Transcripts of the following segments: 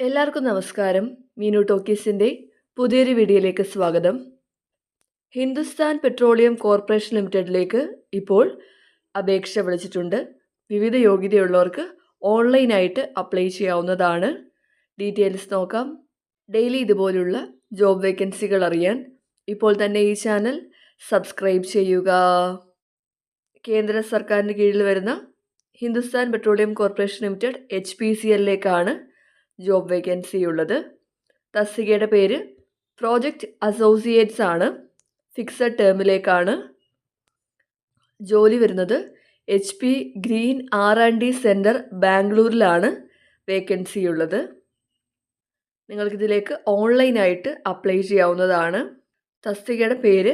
എല്ലാവർക്കും നമസ്കാരം. മീനു ടോക്കീസിന്റെ പുതിയൊരു വീഡിയോയിലേക്ക് സ്വാഗതം. ഹിന്ദുസ്ഥാൻ പെട്രോളിയം കോർപ്പറേഷൻ ലിമിറ്റഡിലേക്ക് ഇപ്പോൾ അപേക്ഷ വിളിച്ചിട്ടുണ്ട്. വിവിധ യോഗ്യതയുള്ളവർക്ക് ഓൺലൈനായിട്ട് അപ്ലൈ ചെയ്യാവുന്നതാണ്. ഡീറ്റെയിൽസ് നോക്കാം. ഡെയിലി ഇതുപോലുള്ള ജോബ് വേക്കൻസികൾ അറിയാൻ ഇപ്പോൾ തന്നെ ഈ ചാനൽ സബ്സ്ക്രൈബ് ചെയ്യുക. കേന്ദ്ര സർക്കാരിന് കീഴിൽ വരുന്ന Hindustan petroleum corporation limited H P C എല്ലിലേക്കാണ് job vacancy ഉള്ളത്. തസ്തികയുടെ പേര് പ്രോജക്റ്റ് അസോസിയേറ്റ്സ് ആണ്. ഫിക്സഡ് ടേമിലേക്കാണ് ജോലി വരുന്നത്. H P green R and D centre ബാംഗ്ലൂരിലാണ് vacancy ഉള്ളത്. നിങ്ങൾക്കിതിലേക്ക് ഓൺലൈനായിട്ട് അപ്ലൈ ചെയ്യാവുന്നതാണ്. തസ്തികയുടെ പേര്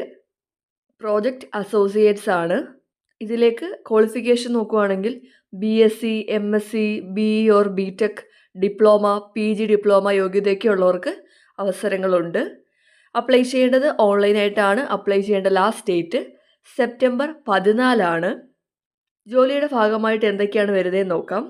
പ്രോജക്റ്റ് അസോസിയേറ്റ്സ് ആണ്. ഇതിലേക്ക് ക്വാളിഫിക്കേഷൻ നോക്കുവാണെങ്കിൽ B S C M S C B or B tech diploma P G diploma യോഗ്യതയൊക്കെ ഉള്ളവർക്ക് അവസരങ്ങളുണ്ട്. അപ്ലൈ ചെയ്യേണ്ടത് ഓൺലൈനായിട്ടാണ്. അപ്ലൈ ചെയ്യേണ്ട ലാസ്റ്റ് ഡേറ്റ് സെപ്റ്റംബർ പതിനാലാണ്. ജോലിയുടെ ഭാഗമായിട്ട് എന്തൊക്കെയാണ് വരുന്നതെന്ന് നോക്കാം.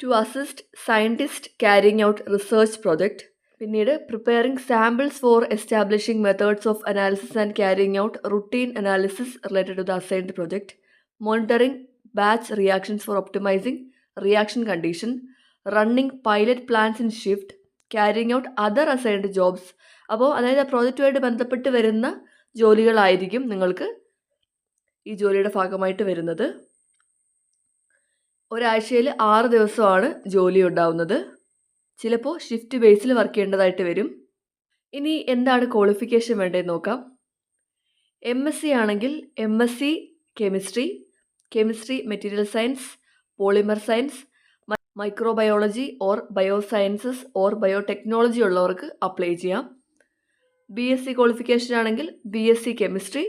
To assist scientist carrying out research project പിന്നീട് preparing samples for establishing methods of analysis and carrying out routine analysis related to the assigned project monitoring batch reactions for optimising reaction condition. Running pilot plans in shift carrying out other assigned jobs അപ്പോൾ അതായത് ആ പ്രോജക്റ്റുമായിട്ട് ബന്ധപ്പെട്ട് വരുന്ന ജോലികളായിരിക്കും നിങ്ങൾക്ക് ഈ ജോലിയുടെ ഭാഗമായിട്ട് വരുന്നത്. ഒരാഴ്ചയിൽ ആറ് ദിവസമാണ് ജോലി ഉണ്ടാവുന്നത്. ചിലപ്പോൾ ഷിഫ്റ്റ് ബേസിൽ വർക്ക് ചെയ്യേണ്ടതായിട്ട് വരും. ഇനി എന്താണ് ക്വാളിഫിക്കേഷൻ വേണ്ടതെന്ന് നോക്കാം. എം എസ് സി ആണെങ്കിൽ M S C chemistry chemistry material science polymer science microbiology or biosciences or biotechnology ഉള്ളവർക്ക് അപ്ലൈ ചെയ്യാം. ബി എസ് സി ക്വാളിഫിക്കേഷൻ ആണെങ്കിൽ B S C chemistry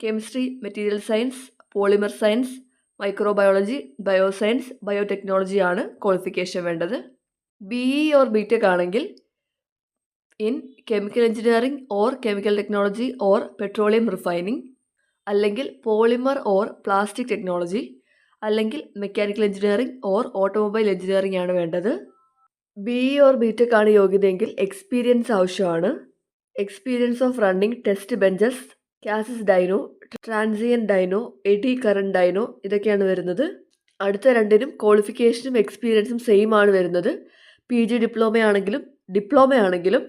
chemistry material science polymer science microbiology bioscience biotechnology ആണ് qualification വേണ്ടത്. B E or B tech ആണെങ്കിൽ in chemical engineering or chemical technology or petroleum refining അല്ലെങ്കിൽ polymer or plastic technology അല്ലെങ്കിൽ mechanical engineering or automobile engineering ആണ് വേണ്ടത്. B E or B tech ആണ് യോഗ്യതയെങ്കിൽ experience ആവശ്യമാണ്. Experience of running test benches chassis dyno transient dyno eddy current dyno ഇതൊക്കെയാണ് വരുന്നത്. അടുത്ത രണ്ടിനും ക്വാളിഫിക്കേഷനും എക്സ്പീരിയൻസും സെയിം ആണ് വരുന്നത്. പി ജി ഡിപ്ലോമ ആണെങ്കിലും ഡിപ്ലോമ ആണെങ്കിലും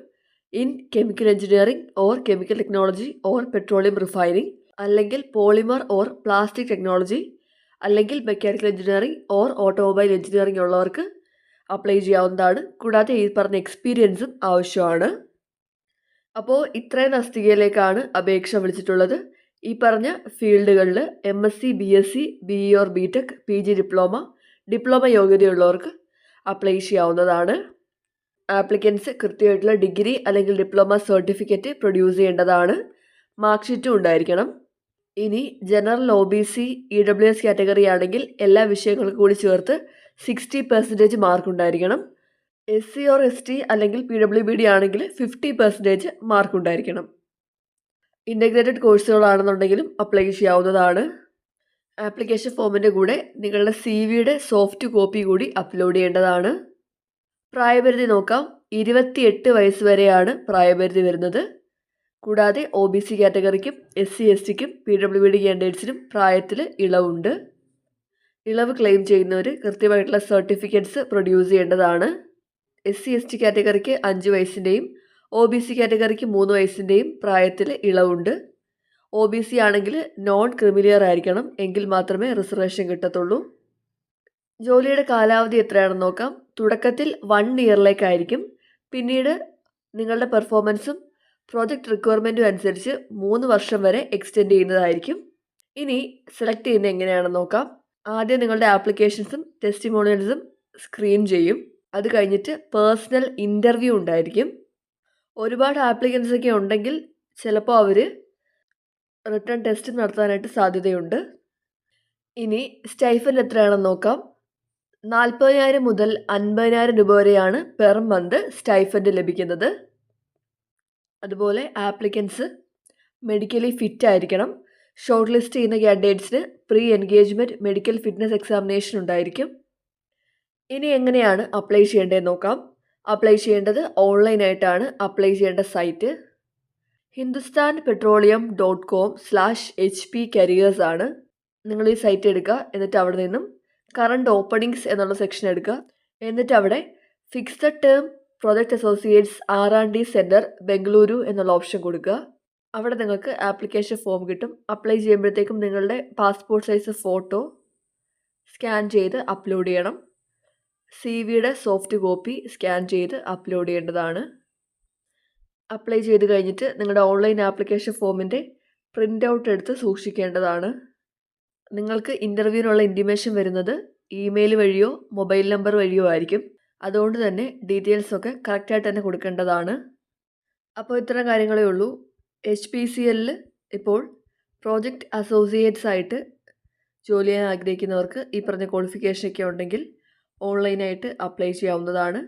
in chemical engineering or chemical technology or petroleum refining അല്ലെങ്കിൽ പോളിമർ ഓർ പ്ലാസ്റ്റിക് ടെക്നോളജി അല്ലെങ്കിൽ mechanical engineering or automobile engineering ഉള്ളവർക്ക് അപ്ലൈ ചെയ്യാവുന്നതാണ്. കൂടാതെ ഈ പറഞ്ഞ എക്സ്പീരിയൻസും ആവശ്യമാണ്. അപ്പോൾ ഇത്രയും തസ്തികയിലേക്കാണ് അപേക്ഷ വിളിച്ചിട്ടുള്ളത്. ഈ പറഞ്ഞ ഫീൽഡുകളിൽ M S C B S C B E or B tech P G diploma diploma യോഗ്യതയുള്ളവർക്ക് apply ചെയ്യാവുന്നതാണ്. ആപ്ലിക്കൻസ് കൃത്യമായിട്ടുള്ള ഡിഗ്രി അല്ലെങ്കിൽ ഡിപ്ലോമ സർട്ടിഫിക്കറ്റ് പ്രൊഡ്യൂസ് ചെയ്യേണ്ടതാണ്. മാർക്ക് ഷീറ്റും ഉണ്ടായിരിക്കണം. ഇനി general O B C E W S category ആണെങ്കിൽ എല്ലാ വിഷയങ്ങൾക്കും കൂടി ചേർത്ത് സിക്സ്റ്റി പെർസെന്റേജ് മാർക്ക് ഉണ്ടായിരിക്കണം. S C or S T അല്ലെങ്കിൽ പി ഡബ്ല്യു ബി ഡി ആണെങ്കിൽ ഫിഫ്റ്റി പെർസെന്റേജ് മാർക്ക് ഉണ്ടായിരിക്കണം. ഇന്റഗ്രേറ്റഡ് കോഴ്സുകളാണെന്നുണ്ടെങ്കിലും അപ്ലൈ ചെയ്യാവുന്നതാണ്. ആപ്ലിക്കേഷൻ ഫോമിന്റെ കൂടെ നിങ്ങളുടെ സി വിയുടെ സോഫ്റ്റ് കോപ്പി കൂടി അപ്ലോഡ് ചെയ്യേണ്ടതാണ്. പ്രായപരിധി നോക്കാം. ഇരുപത്തിയെട്ട് വയസ്സ് വരെയാണ് പ്രായപരിധി വരുന്നത്. കൂടാതെ ഒ ബി സി കാറ്റഗറിക്കും എസ് സി എസ് ടിക്കും പി ഡബ്ല്യു ഡി കാൻഡിഡേറ്റ്സിനും പ്രായത്തിൽ ഇളവുണ്ട്. ഇളവ് ക്ലെയിം ചെയ്യുന്നവർ കൃത്യമായിട്ടുള്ള സർട്ടിഫിക്കറ്റ്സ് പ്രൊഡ്യൂസ് ചെയ്യേണ്ടതാണ്. എസ് സി എസ് ടി കാറ്റഗറിക്ക് അഞ്ച് വയസ്സിന്റെയും ഒ ബി സി കാറ്റഗറിക്ക് മൂന്ന് വയസ്സിന്റെയും പ്രായത്തിൽ ഇളവുണ്ട്. ഒ ബി സി ആണെങ്കിൽ നോൺ ക്രിമിലിയർ ആയിരിക്കണം എങ്കിൽ മാത്രമേ റിസർവേഷൻ കിട്ടത്തുള്ളൂ. ജോലിയുടെ കാലാവധി എത്രയാണെന്ന് നോക്കാം. തുടക്കത്തിൽ വൺ ഇയറിലേക്കായിരിക്കും പിന്നീട് നിങ്ങളുടെ പെർഫോമൻസും പ്രോജക്റ്റ് റിക്വയർമെന്റും അനുസരിച്ച് മൂന്ന് വർഷം വരെ എക്സ്റ്റെൻഡ് ചെയ്യുന്നതായിരിക്കും. ഇനി സെലക്ട് ചെയ്യുന്നത് എങ്ങനെയാണെന്ന് നോക്കാം. ആദ്യം നിങ്ങളുടെ ആപ്ലിക്കേഷൻസും ടെസ്റ്റിമോണിയൽസും സ്ക്രീൻ ചെയ്യും. അത് കഴിഞ്ഞിട്ട് പേഴ്സണൽ ഇന്റർവ്യൂ ഉണ്ടായിരിക്കും. ഒരുപാട് ആപ്ലിക്കൻസ് ഒക്കെ ഉണ്ടെങ്കിൽ ചിലപ്പോൾ അവർ റിട്ടേൺ ടെസ്റ്റ് നടത്താനായിട്ട് സാധ്യതയുണ്ട്. ഇനി സ്റ്റൈഫൻ എത്രയാണെന്ന് നോക്കാം. നാൽപ്പതിനായിരം മുതൽ അൻപതിനായിരം രൂപ വരെയാണ് പെർ മന്ത് സ്റ്റൈഫൻഡ് ലഭിക്കുന്നത്. അതുപോലെ ആപ്ലിക്കൻസ് മെഡിക്കലി ഫിറ്റ് ആയിരിക്കണം. ഷോർട്ട് ലിസ്റ്റ് ചെയ്യുന്ന കാൻഡിഡേറ്റ്സിന് pre engagement medical fitness examination ഉണ്ടായിരിക്കും. ഇനി എങ്ങനെയാണ് അപ്ലൈ ചെയ്യേണ്ടതെന്ന് നോക്കാം. അപ്ലൈ ചെയ്യേണ്ടത് ഓൺലൈനായിട്ടാണ് അപ്ലൈ ചെയ്യേണ്ട site Hindustan petroleum dot com slash H P careers ആണ്. നിങ്ങൾ ഈ സൈറ്റ് എടുക്കുക. എന്നിട്ട് അവിടെ നിന്നും കറണ്ട് ഓപ്പണിങ്സ് എന്നുള്ള സെക്ഷൻ എടുക്കുക. എന്നിട്ട് അവിടെ fixed term project associates R and D centre Bengaluru എന്നുള്ള ഓപ്ഷൻ കൊടുക്കുക. അവിടെ നിങ്ങൾക്ക് ആപ്ലിക്കേഷൻ ഫോം കിട്ടും. അപ്ലൈ ചെയ്യുമ്പോഴത്തേക്കും നിങ്ങളുടെ പാസ്പോർട്ട് സൈസ് ഫോട്ടോ സ്കാൻ ചെയ്ത് അപ്ലോഡ് ചെയ്യണം. സി വിയുടെ സോഫ്റ്റ് കോപ്പി സ്കാൻ ചെയ്ത് അപ്ലോഡ് ചെയ്യേണ്ടതാണ്. അപ്ലൈ ചെയ്ത് കഴിഞ്ഞിട്ട് നിങ്ങളുടെ ഓൺലൈൻ ആപ്ലിക്കേഷൻ ഫോമിന്റെ പ്രിന്റ് ഔട്ട് എടുത്ത് സൂക്ഷിക്കേണ്ടതാണ്. നിങ്ങൾക്ക് ഇന്റർവ്യൂവിനുള്ള ഇന്റിമേഷൻ വരുന്നത് ഇമെയിൽ വഴിയോ മൊബൈൽ നമ്പർ വഴിയോ ആയിരിക്കും. അതുകൊണ്ട് തന്നെ ഡീറ്റെയിൽസൊക്കെ കറക്റ്റായിട്ട് തന്നെ കൊടുക്കേണ്ടതാണ്. അപ്പോൾ ഇത്തരം കാര്യങ്ങളേ ഉള്ളൂ. എച്ച് പി സി എല്ലിൽ ഇപ്പോൾ പ്രോജക്റ്റ് അസോസിയേറ്റ്സ് ആയിട്ട് ജോലി ചെയ്യാൻ ആഗ്രഹിക്കുന്നവർക്ക് ഈ പറഞ്ഞ ക്വാളിഫിക്കേഷനൊക്കെ ഉണ്ടെങ്കിൽ ഓൺലൈനായിട്ട് അപ്ലൈ ചെയ്യാവുന്നതാണ്.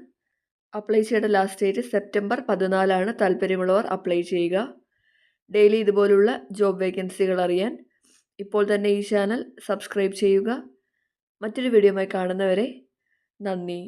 അപ്ലൈ ചെയ്യേണ്ട ലാസ്റ്റ് ഡേറ്റ് സെപ്റ്റംബർ പതിനാലാണ് താല്പര്യമുള്ളവർ അപ്ലൈ ചെയ്യുക. ഡെയിലി ഇതുപോലുള്ള ജോബ് വേക്കൻസികൾ അറിയാൻ ഇപ്പോൾ തന്നെ ഈ ചാനൽ സബ്സ്ക്രൈബ് ചെയ്യുക. മറ്റൊരു വീഡിയോയുമായി കാണുന്നവരെ നന്ദി.